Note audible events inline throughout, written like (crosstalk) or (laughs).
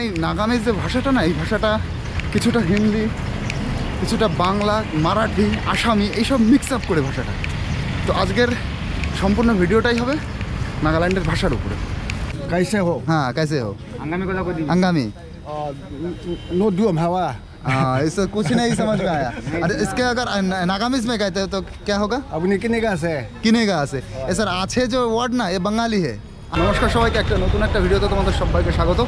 মানে এই নাগামিজ যে ভাষাটা না এই ভাষাটা কিছুটা হিন্দি কিছুটা বাংলা মারাঠি আসামি এইসব মিক্স আপ করে ভাষাটা তো আজকের সম্পূর্ণ ভিডিওটাই হবে নাগাল্যান্ডের ভাষার উপরে कैसे हो হ্যাঁ कैसे हो (laughs) हंगामी को को दी अंगामी नो डूम हवा हाँ इससे कुछ नहीं समझ में आया अरे इसके अगर न- नागामिज में कहते हैं तो क्या होगा अपनी कितने का से কিনেগা আছে এ স্যার আছে যে ওয়ার্ড না এ বাঙালি হে নমস্কার সবাইকে, একটা নতুন একটা ভিডিওতে তোমাদের সবাইকে স্বাগত।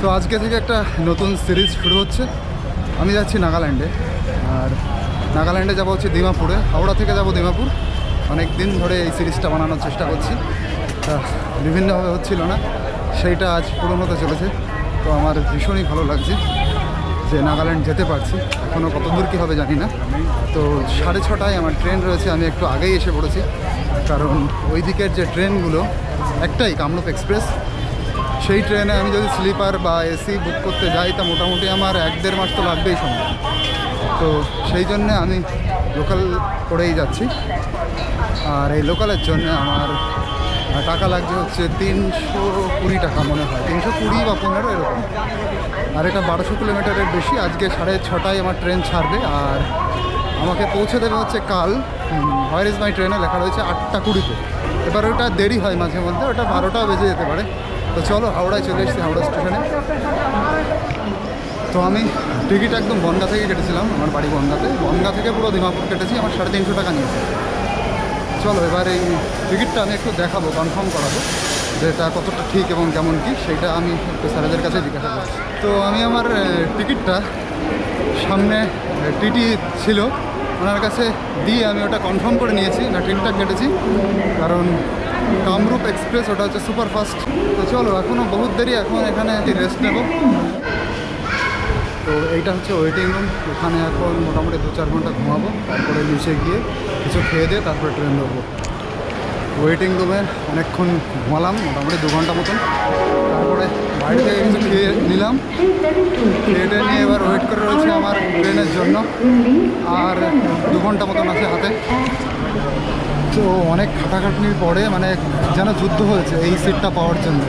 তো আজকে থেকে একটা নতুন সিরিজ শুরু হচ্ছে। আমি যাচ্ছি নাগাল্যান্ডে, আর নাগাল্যান্ডে যাব হচ্ছে দিমাপুরে হাওড়া থেকে যাব দিমাপুর অনেক দিন ধরে এই সিরিজটা বানানোর চেষ্টা করছি। তা বিভিন্নভাবে হচ্ছিল না, সেইটা আজ পূরণ হতে চলেছে। তো আমার ভীষণই ভালো লাগছে যে নাগাল্যান্ড যেতে পারছি। এখনও কত দূর কী হবে জানি না। তো সাড়ে ছটায় আমার ট্রেন রয়েছে, আমি একটু আগেই এসে পড়েছি। কারণ ওই দিকের যে ট্রেনগুলো একটাই কামরূপ এক্সপ্রেস। সেই ট্রেনে আমি যদি স্লিপার বা এসি বুক করতে যাই, তা মোটামুটি আমার এক দেড় মাস তো লাগবেই সময়। তো সেই জন্য আমি লোকাল করেই যাচ্ছি। আর এই লোকালের জন্য আমার টাকা লাগছে হচ্ছে তিনশো কুড়ি টাকা মনে হয়। তিনশো কুড়ি বা পনেরো এরকম। আর এটা বারোশো কিলোমিটারের বেশি। আজকে সাড়ে ছটায় আমার ট্রেন ছাড়বে। আর আমাকে পৌঁছে দেবে হচ্ছে কাল। হোয়ার ইজ মাই ট্রেনে লেখা রয়েছে আটটা কুড়িতে। এবার ওটা দেরি হয় মাঝে মধ্যে, ওটা বারোটাও বেজে যেতে পারে। তো চলো, হাওড়ায় চলে এসেছি, হাওড়া স্টেশনে। তো আমি টিকিট একদম বনগা থেকে কেটেছিলাম, আমার বাড়ি বনগাতে। বনগা থেকে পুরো দিমাপুর কেটেছি, আমার সাড়ে তিনশো টাকা নিয়েছে। চলো, এবার এই টিকিটটা আমি একটু দেখাবো কনফার্ম করাবো যে এটা কতটা ঠিক এবং কেমন কি সেটা আমি একটু স্যারেদের কাছে জিজ্ঞাসা করছি। তো আমি আমার টিকিটটা সামনে টিটি ছিল ওনার কাছে দিয়ে আমি ওটা কনফার্ম করে নিয়েছি, না ট্রেনটা কেটেছি, কারণ কামরূপ এক্সপ্রেস ওটা হচ্ছে সুপার ফাস্ট তো চলো এখনও বহুত দেরি, এখন এখানে রেস্ট নেব। তো এইটা হচ্ছে ওয়েটিং রুম এখানে এখন মোটামুটি দু চার ঘণ্টা ঘুমাবো, তারপরে নিচে গিয়ে কিছু খেয়ে দিয়ে তারপরে ট্রেন ধরবো। ওয়েটিং রুমে অনেকক্ষণ ঘুমালাম, মোটামুটি দু ঘণ্টা মতন। তারপরে বাইরে থেকে কিছু খেয়ে নিলাম। খেয়ে নিয়ে এবার ওয়েট করে রয়েছে আমার ট্রেনের জন্য। আর দু ঘণ্টা মতন আছে হাতে। তো অনেক খাটাখাটনির পরে মানে যেন যুদ্ধ হয়েছে এই সিটটা পাওয়ার জন্য।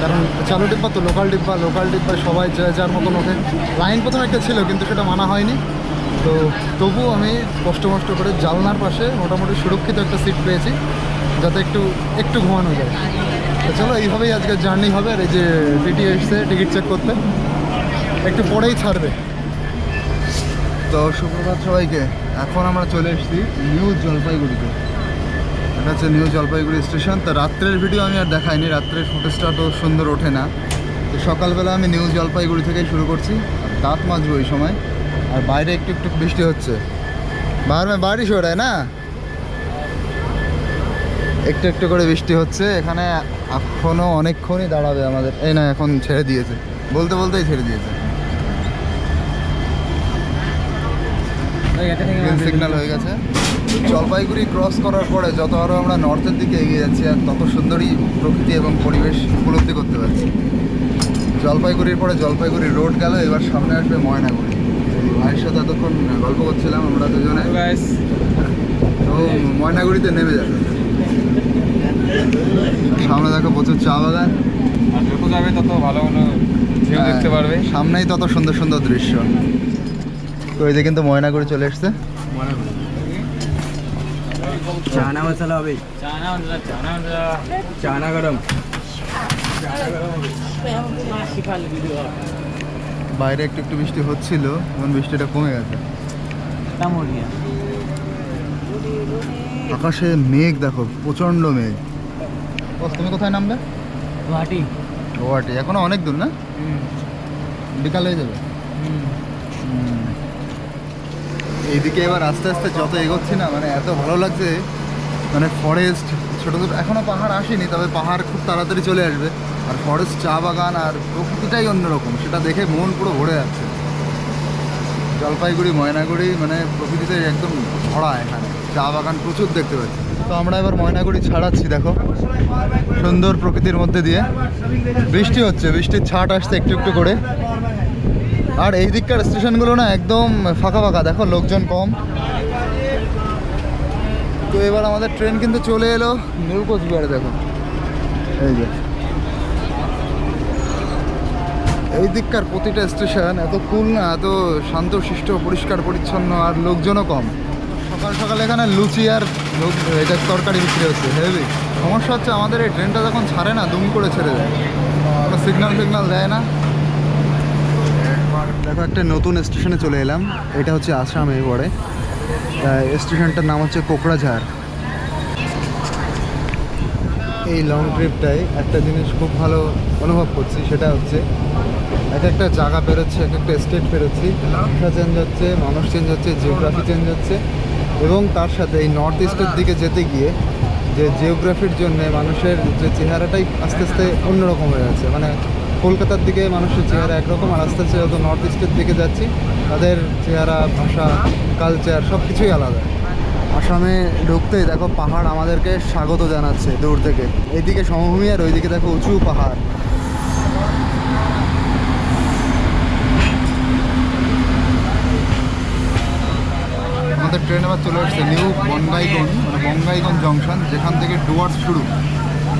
কারণ চালু ডিব্বা তো লোকাল ডিব্বা লোকাল ডিব্বা, সবাই যার মতন ওঠে লাইন প্রথম একটা ছিল, কিন্তু সেটা মানা হয়নি। তো তবু আমি কষ্ট মষ্ট করে জালনার পাশে মোটামুটি সুরক্ষিত একটা সিট পেয়েছি। যাতে একটু একটু ঘুমানো যায়। তো চলো, এইভাবেই আজকে জার্নি হবে। আর এই যে টিটি এসছে টিকিট চেক করতে। একটু পরেই ছাড়বে। তো সুপ্রভাত সবাইকে, এখন আমরা চলে এসেছি নিউ জলপাইগুড়িতে। এটা হচ্ছে নিউ জলপাইগুড়ি স্টেশন। তো রাত্রের ভিডিও আমি আর দেখাইনি। রাত্রের ফুটেজটা তো সুন্দর ওঠে না। তো সকালবেলা আমি নিউ জলপাইগুড়ি থেকেই শুরু করছি। আর দাঁত মাজবো এই সময়। আর বাইরে একটু একটু বৃষ্টি হচ্ছে। বাইরে বাড়ি হয়ে না? একটু একটু করে বৃষ্টি হচ্ছে এখানে এখনও অনেকক্ষণই দাঁড়াবে আমাদের। এই না এখন ছেড়ে দিয়েছে। বলতে বলতেই ছেড়ে দিয়েছে। সিগন্যাল হয়ে গেছে। জলপাইগুড়ি ক্রস করার পরে যত আরও আমরা নর্থের দিকে এগিয়ে যাচ্ছি আর তত সুন্দরই প্রকৃতি এবং পরিবেশ উপলব্ধি করতে পারছি। জলপাইগুড়ির পরে জলপাইগুড়ি রোড গেল এবার সামনে আসবে ময়নাগুড়ি। ভাইয়ের সাথে এতক্ষণ গল্প করছিলাম আমরা দুজনে। তো ময়নাগুড়িতে নেমে যাবে। সামনে দেখো প্রচুর চা বাগান। যত যাবে তত ভালো ভালো ভিউ হ্যাঁ, দেখতে পারবে। সামনেই তত সুন্দর সুন্দর দৃশ্য। তো এই যে কিন্তু ময়নাগুড়ি চলে এসছে। চানা মশলা হবে। চানা চানা গরম। বাইরে একটু একটু বৃষ্টি হচ্ছিল এখন বৃষ্টিটা কমে গেছে। আকাশে মেঘ দেখো প্রচণ্ড মেঘ। তুমি কোথায় নামবে? গুয়াহাটি। গুয়াহাটি এখনও অনেক দূর না? বিকাল হয়ে যাবে। এইদিকে এবার আস্তে আস্তে যত এগোচ্ছি না মানে এত ভালো লাগছে মানে ফরেস্ট ছোটো ছোটো এখনও পাহাড় আসেনি তবে পাহাড় খুব তাড়াতাড়ি চলে আসবে। আর ফরেস্ট চা বাগান আর প্রকৃতিটাই অন্যরকম সেটা দেখে মন পুরো ভরে যাচ্ছে। জলপাইগুড়ি ময়নাগুড়ি মানে প্রকৃতিতে একদম ভরা এখানে। চা বাগান প্রচুর দেখতে পাচ্ছি। তো আমরা এবার ময়নাগুড়ি ছাড়াচ্ছি, দেখো। সুন্দর প্রকৃতির মধ্যে দিয়ে। বৃষ্টি হচ্ছে, বৃষ্টির ছাট আসছে একটু একটু করে। আর এই দিককার স্টেশনগুলো না একদম ফাঁকা ফাঁকা, দেখো লোকজন কম। তো এবার আমাদের ট্রেন কিন্তু চলে এলো নিউ কোচবিহারে, দেখো। এই যে। এই দিককার প্রতিটা স্টেশন এত কুল না, এত শান্ত শিষ্ট পরিষ্কার, পরিচ্ছন্ন, আর লোকজনও কম। সকাল সকাল এখানে লুচি আর লোক, এটা তরকারি বিক্রি হচ্ছে, হেভি। সমস্যা হচ্ছে আমাদের এই ট্রেনটা যখন ছাড়ে না, দুম করে ছেড়ে দেয়। কোনো সিগনাল ফিগনাল দেয় না। দেখো, একটা নতুন স্টেশনে চলে এলাম। এটা হচ্ছে আসামে পড়ে স্টেশনটার নাম হচ্ছে কোকড়াঝাড়। এই লং ট্রিপটায় একটা জিনিস খুব ভালো অনুভব করছি, সেটা হচ্ছে এক একটা জায়গা পেরোচ্ছে এক একটা স্টেট পেরোচ্ছি ভাষা চেঞ্জ হচ্ছে, মানুষ চেঞ্জ হচ্ছে জিওগ্রাফি চেঞ্জ হচ্ছে। এবং তার সাথে এই নর্থ ইস্টের দিকে যেতে গিয়ে যে জিওগ্রাফির জন্য মানুষের যে চেহারাটাই আস্তে আস্তে অন্যরকম হয়ে যাচ্ছে। মানে কলকাতার দিকে মানুষের চেহারা একরকম আর আস্তে আস্তে যত নর্থ ইস্টের দিকে যাচ্ছি, তাদের চেহারা, ভাষা কালচার সব কিছুই আলাদা। আসামে ঢুকতেই দেখো পাহাড় আমাদেরকে স্বাগত জানাচ্ছে দূর থেকে। এইদিকে সমভূমি আর ওইদিকে দেখো উঁচু পাহাড়। আমাদের ট্রেন আবার চলে আসছে নিউ বনগাইগন মানে বঙ্গাইগন জংশন, যেখান থেকে ডুয়ার্স শুরু।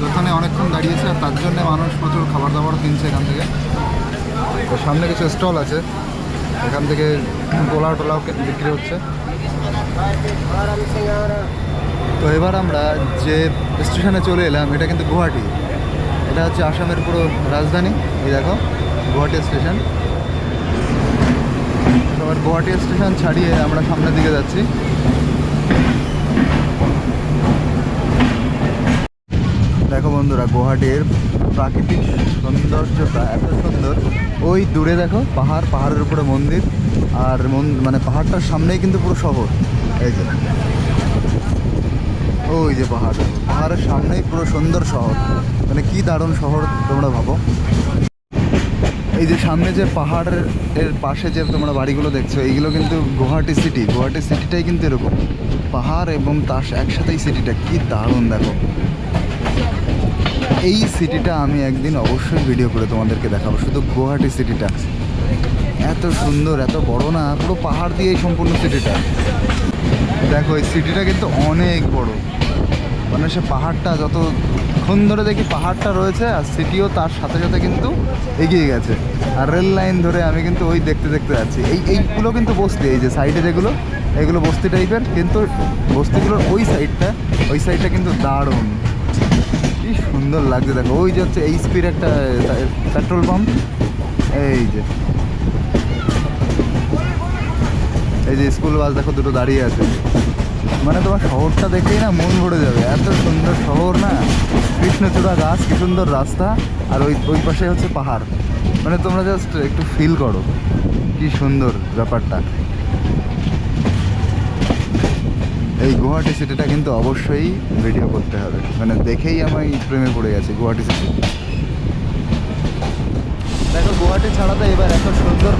ওখানে অনেকক্ষণ দাঁড়িয়েছে আর তার জন্য মানুষ প্রচুর খাবার দাবার কিনছে এখান থেকে। তো সামনে কিছু স্টল আছে। এখান থেকে পোলাও টোলাও বিক্রি হচ্ছে। তো এবার আমরা যে স্টেশনে চলে এলাম, এটা কিন্তু গুয়াহাটি। এটা হচ্ছে আসামের পুরো রাজধানী। এই দেখো, গুয়াহাটি স্টেশন। এবার গুয়াহাটি স্টেশন ছাড়িয়ে আমরা সামনের দিকে যাচ্ছি। দেখো বন্ধুরা, গুয়াহাটির প্রাকৃতিক সৌন্দর্যটা এত সুন্দর। ওই দূরে দেখো, পাহাড়, পাহাড়ের উপরে মন্দির, আর মন- পাহাড়টার সামনেই কিন্তু পুরো শহর। এই যে। ওই যে পাহাড়। পাহাড়ের সামনেই পুরো সুন্দর শহর। মানে কি দারুণ শহর তোমরা ভাবো। এই যে সামনে যে পাহাড়ের এর পাশে যে তোমরা বাড়িগুলো দেখছ, এইগুলো কিন্তু গুয়াহাটি সিটি গুয়াহাটি সিটিটাই কিন্তু এরকম। পাহাড় এবং তার একসাথেই সিটিটা কি দারুণ দেখো। এই সিটিটা আমি একদিন অবশ্যই ভিডিও করে তোমাদেরকে দেখাবো, শুধু গুয়াহাটি সিটিটা এত সুন্দর, এত বড় না, পুরো পাহাড় দিয়েই সম্পূর্ণ সিটিটা দেখো, এই সিটিটা কিন্তু অনেক বড়। মানে সে পাহাড়টা যতক্ষণ ধরে দেখি পাহাড়টা রয়েছে আর সিটিও তার সাথে সাথে কিন্তু এগিয়ে গেছে। আর রেল লাইন ধরে আমি কিন্তু ওই দেখতে দেখতে যাচ্ছি। এই, এইগুলো কিন্তু বস্তি, এই যে সাইডে যেগুলো, এগুলো বস্তি টাইপের, কিন্তু বস্তিগুলোর ওই সাইডটা ওই সাইডটা কিন্তু দারুণ। কি সুন্দর লাগছে, দেখো, ওই যে হচ্ছে এইচপির একটা পেট্রোল পাম্প এই যে। এই যে স্কুল বাস দেখো, দুটো দাঁড়িয়ে আছে। মানে তোমার শহরটা দেখেই না মন ভরে যাবে। এত সুন্দর শহর না? কৃষ্ণচূড়া গাছ, কি সুন্দর রাস্তা। আর ওই ওই পাশে হচ্ছে পাহাড়। মানে তোমরা জাস্ট একটু ফিল করো। কি সুন্দর ব্যাপারটা। এই গুয়াহাটি সিটিটা কিন্তু অবশ্যই ভিডিও করতে হবে। মানে দেখেই আমি প্রেমে পড়ে গেছি গুয়াহাটি সিটি দেখো, গুয়াহাটি ছাড়া তো এবার এত সুন্দর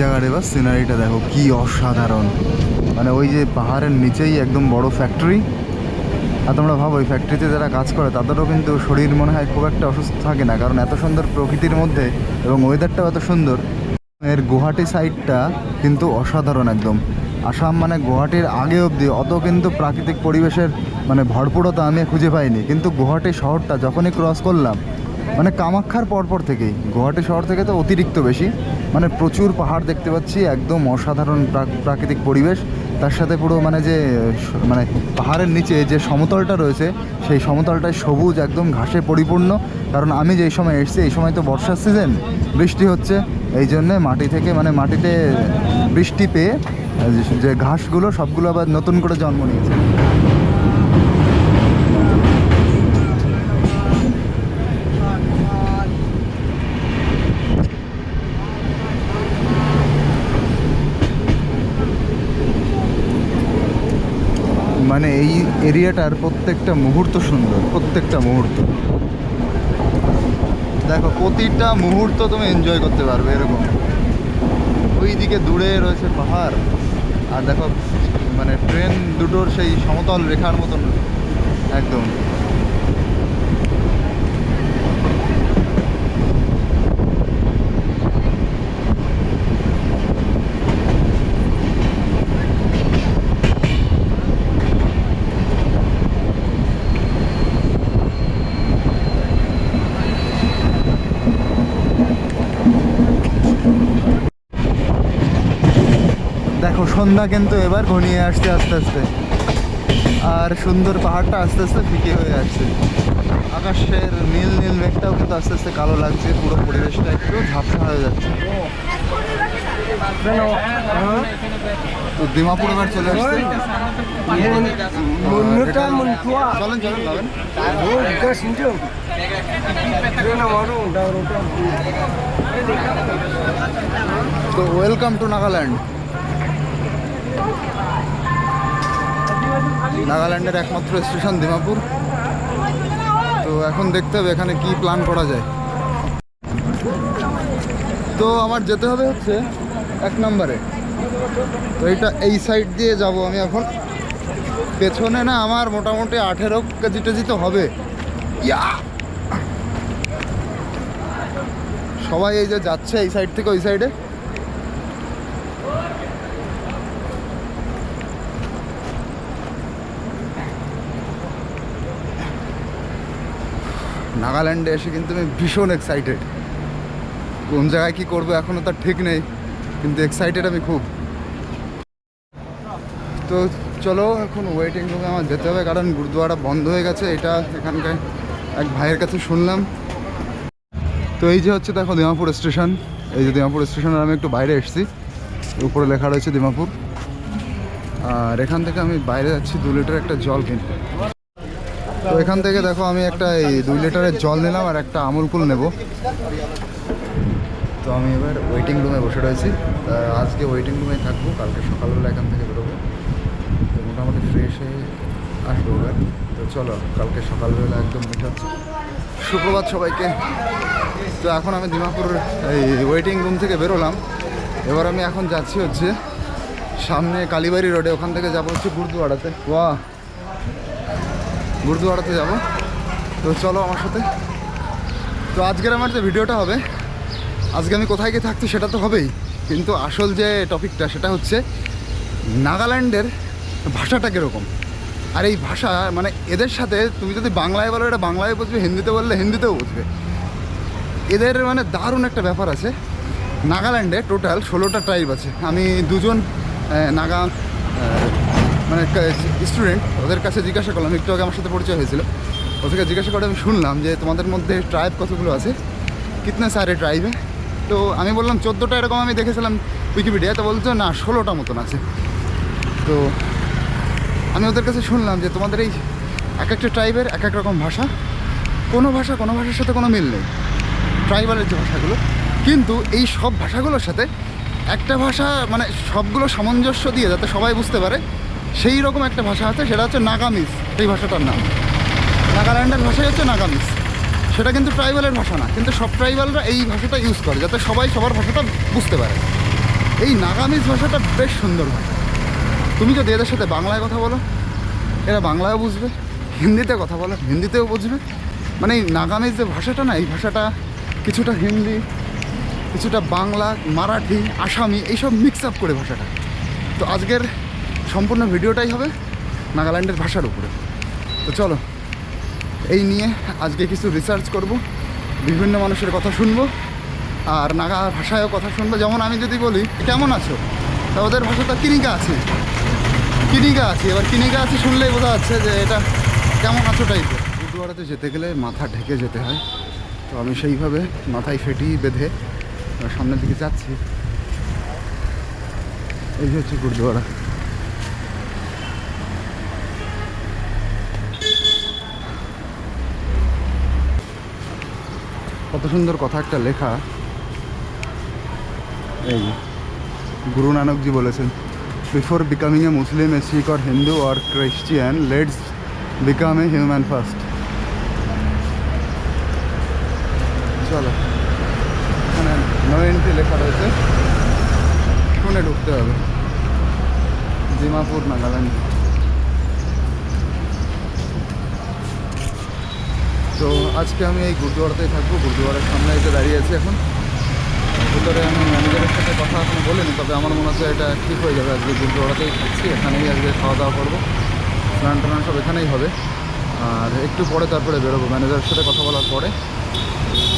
জায়গার এবার সিনারিটা দেখো, কি অসাধারণ। মানে ওই যে পাহাড়ের নিচেই একদম বড় ফ্যাক্টরি আর তোমরা ভাবো ওই ফ্যাক্টরিতে যারা কাজ করে, তাদেরও কিন্তু শরীর মনে হয় খুব একটা অসুস্থ থাকে না, কারণ এত সুন্দর প্রকৃতির মধ্যে এবং ওয়েদারটাও এত সুন্দর। এর গুয়াহাটি সাইডটা কিন্তু অসাধারণ একদম। আসাম মানে গুয়াহাটির আগে অবধি অত কিন্তু প্রাকৃতিক পরিবেশের মানে ভরপুরতা আমি খুঁজে পাইনি। কিন্তু গুয়াহাটি শহরটা যখনই ক্রস করলাম মানে কামাখ্যার পরপর থেকেই। গুয়াহাটি শহর থেকে তো অতিরিক্ত বেশি। মানে প্রচুর পাহাড় দেখতে পাচ্ছি, একদম অসাধারণ প্রা- প্রাকৃতিক পরিবেশ। তার সাথে পুরো মানে যে মানে পাহাড়ের নিচে যে সমতলটা রয়েছে, সেই সমতলটায় সবুজ, একদম ঘাসে পরিপূর্ণ। কারণ আমি যেই সময় এসেছি, এই সময় তো বর্ষার সিজন বৃষ্টি হচ্ছে এই জন্যে মাটি থেকে মানে মাটিতে বৃষ্টি পেয়ে যে ঘাসগুলো, সবগুলো আবার নতুন করে জন্ম নিয়েছে। মানে এই এরিয়াটার প্রত্যেকটা মুহূর্ত সুন্দর, প্রত্যেকটা মুহূর্ত। দেখো, প্রতিটা মুহূর্ত তুমি এনজয় করতে পারবে এরকম। ওইদিকে দূরে রয়েছে পাহাড়, আর দেখো মানে ট্রেন দুটোর সেই সমতল রেখার মতন। একদম। দেখো সন্ধ্যা কিন্তু এবার ঘনিয়ে আসছে আস্তে আস্তে। আর সুন্দর পাহাড়টা আস্তে আস্তে ফিকে হয়ে আসছে আকাশের নীল নীল মেঘটাও কিন্তু আস্তে আস্তে কালো লাগছে পুরো পরিবেশটা একটু ঝাপসা হয়ে যাচ্ছে। তো দিমাপুর এবার চলে আসছে। চলেন চলেন যাবেন তো ওয়েলকাম টু নাগাল্যান্ড। নাগাল্যান্ডের একমাত্র স্টেশন দিমাপুর। তো এখন দেখতে হবে এখানে কি প্ল্যান করা যায়। তো আমার যেতে হবে হচ্ছে এক নম্বরে। তো এইটা এই সাইড দিয়ে যাব আমি এখন। পেছনে না আমার মোটামুটি আঠেরো কেজি টেজি তো হবে। ইয়া! সবাই এই যে যাচ্ছে এই সাইড থেকে ওই সাইডে নাগাল্যান্ডে এসে কিন্তু আমি ভীষণ এক্সাইটেড কোন জায়গায় কি করব এখনও তার ঠিক নেই, কিন্তু এক্সাইটেড আমি খুব। তো চলো এখন ওয়েটিং রুমে আমার যেতে হবে, কারণ গুরুদুয়ারা বন্ধ হয়ে গেছে, এটা এখানকার এক ভাইয়ের কাছে শুনলাম। তো এই যে হচ্ছে দেখো দিমাপুর স্টেশন, এই যে দিমাপুর স্টেশনের আমি একটু বাইরে এসেছি, উপরে লেখা রয়েছে দিমাপুর। আর এখান থেকে আমি বাইরে যাচ্ছি, দু লিটার একটা জল কিনতে। তো এখান থেকে দেখো আমি একটা এই দুই লিটারের জল নিলাম আর একটা আমুল কুল নেব। তো আমি এবার ওয়েটিং রুমে বসে রয়েছি। আজকে ওয়েটিং রুমে থাকব, কালকে সকালবেলা এখান থেকে বেরোবো। তো মোটামুটি ফ্রেশ হয়ে আসব এবার। তো চলো, কালকে সকালবেলা একদম মিট হচ্ছে সুপ্রভাত সবাইকে। তো এখন আমি দিমাপুর এই ওয়েটিং রুম থেকে বেরোলাম। এবার আমি এখন যাচ্ছি হচ্ছে সামনে কালীবাড়ি রোডে ওখান থেকে যাব হচ্ছে গুরুদুয়ারাতে। ওয়া গুরুদুয়ারাতে যাব। তো চলো আমার সাথে। তো আজকের আমার যে ভিডিওটা হবে, আজকে আমি কোথায় গিয়ে থাকছি সেটা তো হবেই। কিন্তু আসল যে টপিকটা সেটা হচ্ছে নাগাল্যান্ডের ভাষাটা কীরকম? আর এই ভাষা মানে এদের সাথে তুমি যদি বাংলায় বলো, এটা বাংলায় বুঝবে, হিন্দিতে বললে হিন্দিতেও বুঝবে। এদের মানে দারুণ একটা ব্যাপার আছে। নাগাল্যান্ডে টোটাল ষোলোটা ট্রাইব আছে। আমি দুজন নাগা মানে স্টুডেন্ট ওদের কাছে জিজ্ঞাসা করলাম, একটু আগে আমার সাথে পরিচয় হয়েছিল। ওদেরকে জিজ্ঞাসা করে আমি শুনলাম যে তোমাদের মধ্যে ট্রাইব কতগুলো আছে? কিতনে সারে ট্রাইবে তো আমি বললাম, চোদ্দোটা এরকম আমি দেখেছিলাম উইকিপিডিয়া তো বলছো, না, ষোলোটা মতন আছে। তো আমি ওদের কাছে শুনলাম যে তোমাদের এই এক একটা ট্রাইবের এক এক রকম ভাষা। কোনো ভাষা, কোনো ভাষার সাথে কোনো মিল নেই। ট্রাইবালের যে ভাষাগুলো। কিন্তু এই সব ভাষাগুলোর সাথে একটা ভাষা মানে সবগুলো সামঞ্জস্য দিয়ে যাতে সবাই বুঝতে পারে সেই রকম একটা ভাষা আছে, সেটা হচ্ছে নাগামিস সেই ভাষাটার নাম। নাগাল্যান্ডের ভাষাই হচ্ছে নাগামিস সেটা কিন্তু ট্রাইবালের ভাষা না, কিন্তু সব ট্রাইবালরা এই ভাষাটা ইউজ করে, যাতে সবাই সবার ভাষাটা বুঝতে পারে। এই নাগামিস ভাষাটা বেশ সুন্দর ভাষা তুমি যদি এদের সাথে বাংলায় কথা বলো, এরা বাংলায়ও বুঝবে, হিন্দিতে কথা বলো, হিন্দিতেও বুঝবে। মানে এই নাগামিজ যে ভাষাটা না, এই ভাষাটা কিছুটা হিন্দি, কিছুটা বাংলা, মারাঠি, আসামি, এইসব মিক্স আপ করে ভাষাটা। তো আজকের সম্পূর্ণ ভিডিওটাই হবে নাগাল্যান্ডের ভাষার উপরে। তো চলো, এই নিয়ে আজকে কিছু রিসার্চ করব, বিভিন্ন মানুষের কথা শুনব, আর নাগা ভাষায়ও কথা শুনব। যেমন আমি যদি বলি, কেমন আছো? তা ওদের ভাষাটা কিনিকা আছে। কিনিকা আছে। এবার কিনিকা আছে শুনলেই বোঝা যাচ্ছে যে এটা কেমন আছো টাইপের গুরুদুয়ারাতে যেতে গেলে মাথা ঢেকে যেতে হয়। তো আমি সেইভাবে মাথায় ফেটি বেঁধে সামনের দিকে যাচ্ছি। এই হচ্ছে গুরুদুয়ারা। কত সুন্দর কথা একটা লেখা। এই গুরু নানকজি বলেছেন before becoming a Muslim a Sikh or Hindu or Christian let's become a human first চলো, এখানে নো এন্ট্রি লেখা রয়েছে। শুনে ঢুকতে হবে। দিমাপুর নাগাল্যান্ড। তো আজকে আমি এই গুরুদুয়ারাতেই থাকব। গুরুদুয়ারার সামনে এসে দাঁড়িয়ে আছি এখন। ভিতরে আমি ম্যানেজারের সাথে কথা এখনও বলিনি, তবে আমার মনে হচ্ছে এটা ঠিক হয়ে যাবে। আজকে গুরুদুয়ারাতেই থাকছি, এখানেই আজকে খাওয়া দাওয়া করব। স্নান টান সব এখানেই হবে। আর একটু পরে তারপরে বেরোবো। ম্যানেজারের সাথে কথা বলার পরে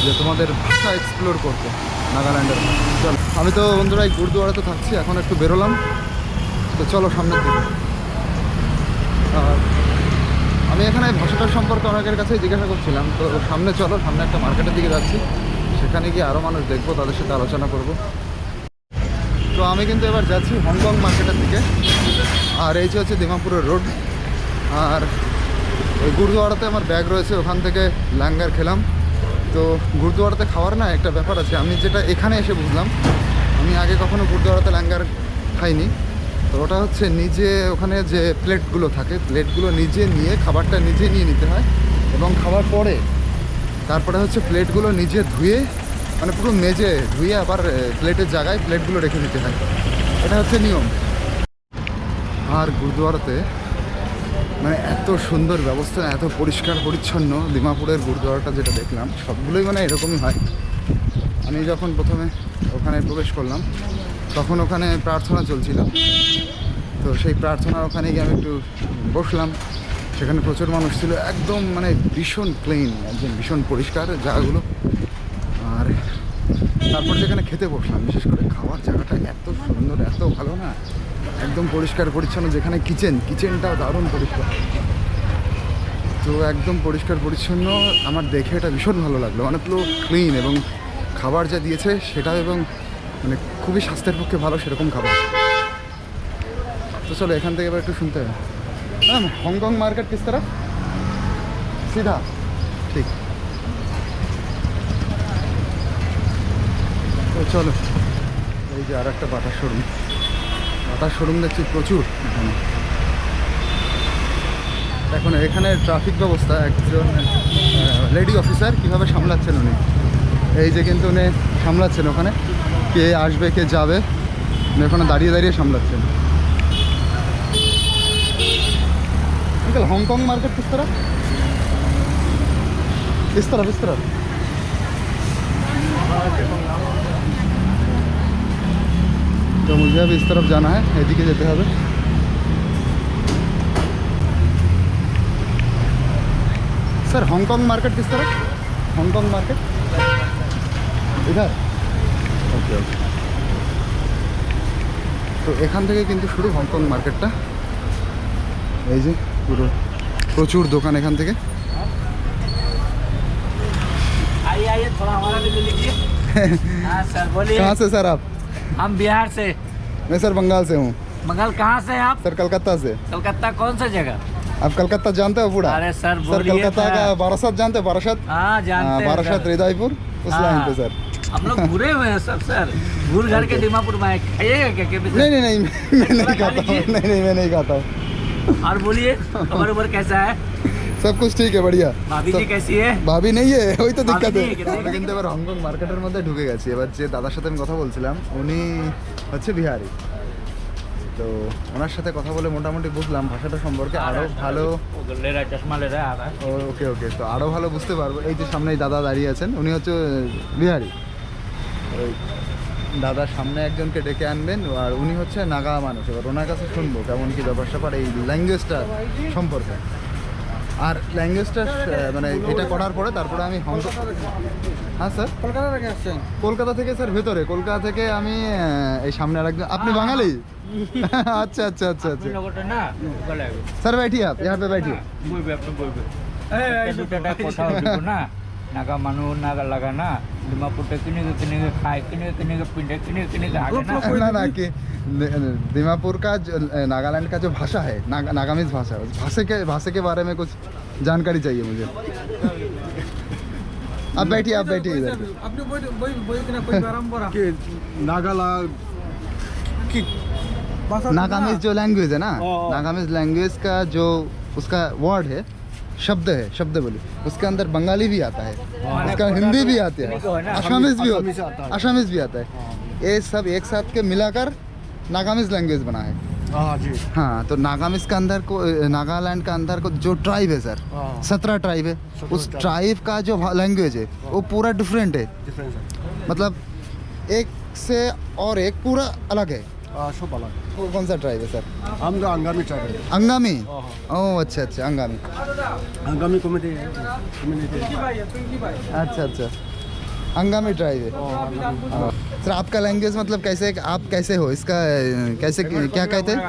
যে তোমাদের ভাষা এক্সপ্লোর করতে নাগাল্যান্ডের চল, আমি তো বন্ধুরা এই গুরুদুয়ারাতে থাকছি, এখন একটু বেরোলাম। তো চলো সামনের দিকে। আর আমি এখানে ভাষাটার সম্পর্কে অনেকের কাছেই জিজ্ঞাসা করছিলাম, তো সামনে চলো, সামনে একটা মার্কেটের দিকে যাচ্ছি। সেখানে গিয়ে আরও মানুষ দেখব, তাদের সাথে আলোচনা করব। তো আমি কিন্তু এবার যাচ্ছি হংকং মার্কেটের দিকে। আর এই যে হচ্ছে দিমাপুরের রোড। আর ওই গুরুদুয়ারাতে আমার ব্যাগ রয়েছে, ওখান থেকে ল্যাঙ্গার খেলাম। তো গুরুদুয়ারাতে খাওয়ার না একটা ব্যাপার আছে, আমি যেটা এখানে এসে বুঝলাম, আমি আগে কখনো গুরুদুয়ারাতে ল্যাঙ্গার খাইনি। তো ওটা হচ্ছে নিজে ওখানে যে প্লেটগুলো থাকে, প্লেটগুলো নিজে নিয়ে খাবারটা নিজে নিয়ে নিতে হয় এবং খাওয়ার পরে তারপরে হচ্ছে প্লেটগুলো নিজে ধুয়ে মানে পুরো মেজে ধুয়ে আবার প্লেটের জায়গায় প্লেটগুলো রেখে দিতে হয়। এটা হচ্ছে নিয়ম। আর গুরুদুয়ারাতে মানে এত সুন্দর ব্যবস্থা, এত পরিষ্কার পরিচ্ছন্ন দিমাপুরের গুরুদুয়ারাটা যেটা দেখলাম, সবগুলোই মানে এরকমই হয়। আমি যখন প্রথমে ওখানে প্রবেশ করলাম, তখন ওখানে প্রার্থনা চলছিল। তো সেই প্রার্থনার ওখানে গিয়ে আমি একটু বসলাম। সেখানে প্রচুর মানুষ ছিল, একদম মানে ভীষণ ক্লিন একদম ভীষণ পরিষ্কার জায়গাগুলো। আর তারপর যেখানে খেতে বসলাম, বিশেষ করে খাওয়ার জায়গাটা এত সুন্দর, এত ভালো না। একদম পরিষ্কার পরিচ্ছন্ন, যেখানে কিচেন কিচেনটাও দারুণ পরিষ্কার। তো একদম পরিষ্কার পরিচ্ছন্ন, আমার দেখে এটা ভীষণ ভালো লাগল। পুরো ক্লিন এবং খাবার যা দিয়েছে সেটা এবং মানে খুবই স্বাস্থ্যের পক্ষে ভালো সেরকম খাবার। তো চলো, এখান থেকে এবার একটু শুনতে হবে। ম্যাম হংকং মার্কেট কিস তারা সিধা। ঠিক। তো চলো, এই যে আর একটা বাটার শোরুম। বাটার শোরুম দেখছি প্রচুর এখন। এখানে ট্রাফিক ব্যবস্থা, একজন লেডি অফিসার কীভাবে সামলাচ্ছেন উনি? এই যে কিন্তু উনি সামলাচ্ছেন ওখানে। কে আসবে, কে যাবে ওখানে দাঁড়িয়ে দাঁড়িয়ে সামলাচ্ছেন। अंकल हांगकांग मार्केट किस तरफ इस तरफ इस तरफ तो मुझे अब इस तरफ जाना है এদিকে যেতে হবে सर हांगकांग मार्केट किस तरफ हांगकांग मार्केट इधर ওকে ওকে তো এখান থেকে কিন্তু শুরু হংকং মার্কেটটা এই যে পুরো প্রচুর দোকান এখান থেকে आइए आइए थोड़ा हमारा भी ले लीजिए (laughs) हाँ सर बोलिए कहाँ से सर आप हम बिहार से मैं सर बंगाल से हूँ मंगल कहाँ से हैं आप सर कलकत्ता से कलकत्ता कौन सा जगह आप कलकत्ता जानते हो पूरा अरे सर सर बोलिए कलकत्ता सर। का बारासत जानते हो बारासत हाँ जानते हाँ, हैं बारासत सर। हृदयपुर उस लाइन पे हाँ। सर हम लोग घूरे हुए हैं सब सर घूर घर के Okay. दीमापुर में आए। खाइएगा क्या के नहीं नहीं नहीं मैं नहीं खाता हूँ लीजिए। नहीं नहीं मैं नहीं खाता हूँ और बोलिए खबर उबर कैसा है सब कुछ ठीक है बढ़िया भाभी जी सब- कैसी है ভাবি নেই এ, ওই তো ভাবি দিক্কত নেই, কিন্তু- আমরা কিন্তু এবার হংকং মার্কেটের মধ্যে ঢুকে গেছি এবার যে দাদার সাথে আমি কথা বলছিলাম উনি হচ্ছে বিহারি তো ওনার সাথে কথা বলে মোটামুটি বুঝলাম ভাষাটা সম্পর্কে আরও ভালো वो ले रहा है चश्मा ले रहा है आ रहा है ও- ওকে ওকে তো আরও ভালো বুঝতে পারবো এই যে সামনেই দাদা দাঁড়িয়ে আছেন উনি হচ্ছে বিহারি ওই দাদা সামনে একজনকে ডেকে আনবেন আর উনি হচ্ছে নাগা মানুষ এবার ওনার কাছে শুনবো কেমন কি ব্যাপার স্যাপার এই ল্যাঙ্গুয়েজটা সম্পর্কে আর ল্যাঙ্গুয়েজটা মানে এটা করার পরে তারপরে আমি হংকং হ্যাঁ স্যার কলকাতা থেকে আসছেন কলকাতা থেকে স্যার ভেতরে কলকাতা থেকে আমি আহ, এই সামনে আরেকজন আপনি বাঙালি (laughs) আচ্ছা আচ্ছা আচ্ছা আচ্ছা আপনি লোকটা না গলে স্যার बैठिए आप यहाँ पे बैठिए ನಾಗ ಮನೂರ್ನಾಗ ಲಗನ ನಿಮ್ಮ ಪುಟ್ಟಕ್ಕಿನಿಗೆ ಕಿನಿಗೆ ಕಾಯ್ಕಿನಿಗೆ ಕಿನಿಗೆ ಪಿಂಡಕ್ಕಿನಿಗೆ ಕಿನಿಗೆ ना। ना कि दीमापुर का जो नागालैंड का जो भाषा है ना, नागामीज भाषा है भाषा के भाषा के बारे में कुछ जानकारी चाहिए मुझे। आप बैठिए आप बैठिए इधर। कि नागाला कि नागामीज जो लैंग्वेज है ना हाँ। नागामीज लैंग्वेज का जो उसका वर्ड है शब्द है शब्द बोले। उसके अंदर बंगाली भी आता है उसका हिंदी भी आती है आसामिस भी होता है। भी आता है। ये सब एक साथ के मिलाकर नागामिज लैंग्वेज बना है। हाँ, हाँ तो नागामिस के अंदर को नागालैंड का अंदर को जो ट्राइब है सर सत्रह ट्राइब है उस ट्राइब का जो लैंग्वेज है वो पूरा डिफरेंट है। मतलब एक से और एक पूरा अलग है। আ সব আলাদা वो कौन सा ट्राइब है सर আমরা আঙ্গামি ট্রাইব अंगामी हाँ, ओह अच्छा अच्छा अंगामी আঙ্গামি কমিটি কমিউনিটি अच्छा अच्छा अंगामी ट्राइब है हाँ। सर आपका लैंग्वेज मतलब कैसे आप कैसे हो इसका अ, कैसे क्या कहते हैं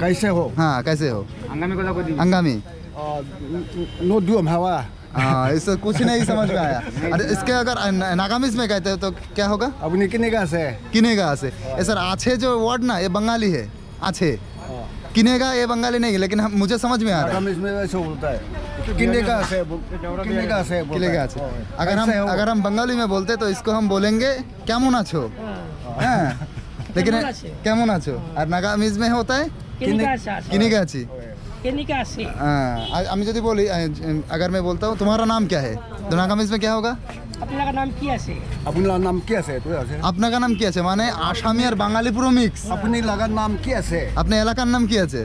কাইসে হো हाँ कैसे हो আঙ্গামী কথা কই দিবি अंगामी নো দুম হাওয়া हाँ इससे कुछ नहीं समझ में आया अरे इसके अगर न- नागामिज में कहते हो तो क्या होगा আপনি কিনে আছে किनेगा से ये सर आछे जो वर्ड ना ये बंगाली है आछे किनेगा ये बंगाली नहीं है लेकिन हम मुझे समझ में आ रहा है আগামী में ऐसे बोलता है किन्ने का আছে किन्ने का আছে किलेगा আছে अगर हम अगर हम बंगाली में बोलते तो इसको हम बोलेंगे কেমন আছো হ্যাঁ लेकिन কেমন আছো আর নাগামিজ में होता है किनेगा আছি কেনিকা আছে हाँ आ- আমি যদি বলি अ, अगर मैं बोलता हूँ तुम्हारा नाम क्या है तो नागामिज में क्या होगा আপনার নাম কি আছে আপনার নাম কি আছে তুই আছে আপনার নাম কি আছে মানে আসামি আর বাঙালি পুরো মিক্স আপনি লাগার নাম কি আছে আপনার এলাকার নাম কি আছে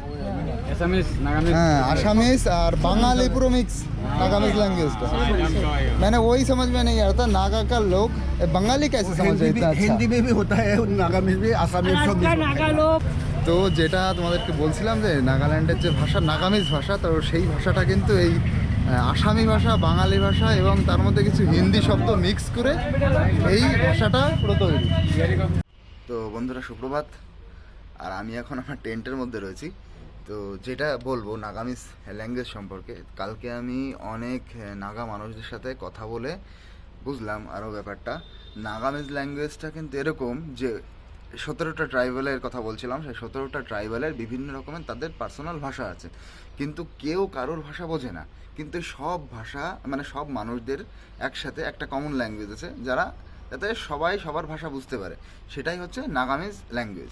एसामिस नागामिस हाँ आसामीज और बंगाली पूरा मिक्स नागामीज लैंग्वेज का मैंने वही समझ में नहीं आ रहा था नागा का लोग ए, बंगाली कैसे समझ हिंदी रहे भी इतना हिंदी अच्छा में भी होता है नागामीज भी आसामीज सब আজকা নাগা লোক তো যেটা তোমাদেরকে বলছিলাম যে নাগাল্যান্ডের যে ভাষা নাগামিজ ভাষা, তো সেই ভাষাটা কিন্তু এই আসামি ভাষা, বাঙালি ভাষা এবং তার মধ্যে কিছু হিন্দি শব্দ মিক্স করে এই ভাষাটা পুরো তো বন্ধুরা, সুপ্রভাত। আর আমি এখন আমার টেন্টের মধ্যে রয়েছি। তো যেটা বলব, নাগামিজ ল্যাঙ্গুয়েজ সম্পর্কে, কালকে আমি অনেক নাগা মানুষদের সাথে কথা বলে বুঝলাম আরও ব্যাপারটা। নাগামিজ ল্যাঙ্গুয়েজটা কিন্তু এরকম যে সতেরোটা ট্রাইবালের কথা বলছিলাম, সেই সতেরোটা ট্রাইবালের বিভিন্ন রকমের তাদের পার্সোনাল ভাষা আছে। কিন্তু কেউ কারোর ভাষা বোঝে না। কিন্তু সব ভাষা মানে সব মানুষদের একসাথে একটা কমন ল্যাঙ্গুয়েজ আছে, যারা যাতে সবাই সবার ভাষা বুঝতে পারে। সেটাই হচ্ছে নাগামিজ ল্যাঙ্গুয়েজ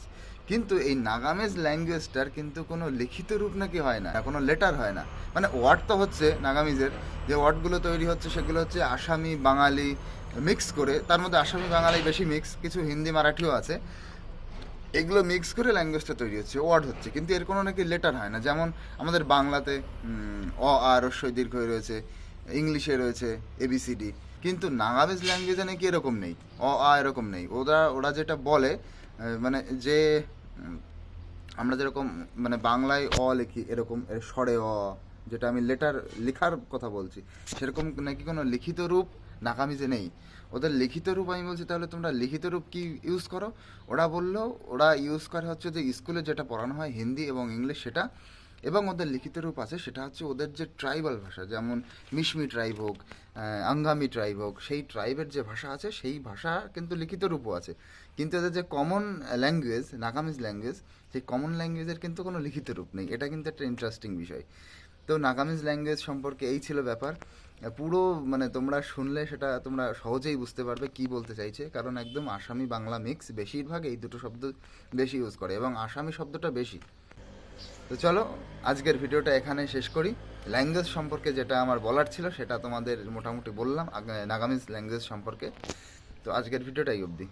কিন্তু এই নাগামিজ ল্যাঙ্গুয়েজটার কিন্তু কোনো লিখিত রূপ নাকি হয় না, কোনো লেটার হয় না। মানে ওয়ার্ড তো হচ্ছে নাগামিজের, যে ওয়ার্ডগুলো তৈরি হচ্ছে সেগুলো হচ্ছে আসামি, বাঙালি মিক্স করে, তার মধ্যে আসামি, বাঙালি বেশি মিক্স, কিছু হিন্দি, মারাঠিও আছে। এগুলো মিক্স করে ল্যাঙ্গুয়েজটা তৈরি হচ্ছে, ওয়ার্ড হচ্ছে, কিন্তু এর কোনো নাকি লেটার হয় না। যেমন আমাদের বাংলাতে অ, আ রস্বই দীর্ঘই রয়েছে, ইংলিশে রয়েছে এবিসিডি কিন্তু নাগামিজ ল্যাঙ্গুয়েজে নাকি এরকম নেই, অ, আ, এরকম নেই। ওরা ওরা যেটা বলে মানে যে আমরা যেরকম মানে বাংলায় অ লিখি, এরকম স্বরে অ, যেটা আমি লেটার লেখার কথা বলছি, সেরকম নাকি কোনো লিখিত রূপ নাকামিজে নেই। ওদের লিখিত রূপ আমি বলছি, তাহলে তোমরা লিখিত রূপ কি ইউজ করো? ওরা বলল, ওরা ইউজ করে হচ্ছে যে স্কুলে যেটা পড়ানো হয় হিন্দি এবং ইংলিশ সেটা এবং ওদের লিখিত রূপ আছে, সেটা হচ্ছে ওদের যে ট্রাইবাল ভাষা, যেমন মিশমি ট্রাইব হোক আঙ্গামি ট্রাইব হোক, সেই ট্রাইবের যে ভাষা আছে, সেই ভাষা কিন্তু লিখিত রূপও আছে। কিন্তু এদের যে কমন ল্যাঙ্গুয়েজ নাগামিজ ল্যাঙ্গুয়েজ সেই কমন ল্যাঙ্গুয়েজের কিন্তু কোনো লিখিত রূপ নেই। এটা কিন্তু একটা ইন্টারেস্টিং বিষয়। তো নাগামিজ ল্যাঙ্গুয়েজ সম্পর্কে এই ছিল ব্যাপার। পুরো মানে তোমরা শুনলে সেটা তোমরা সহজেই বুঝতে পারবে কি বলতে চাইছে, কারণ একদম আসামি বাংলা মিক্স বেশিরভাগ এই দুটো শব্দ বেশি ইউজ করে এবং আসামি শব্দটা বেশি। তো চলো, আজকের ভিডিওটা এখানে শেষ করি। ল্যাঙ্গুয়েজ সম্পর্কে যেটা আমার বলার ছিল, সেটা তোমাদের মোটামুটি বললাম নাগামিজ ল্যাঙ্গুয়েজ সম্পর্কে। তো আজকের ভিডিওটাই অবধি।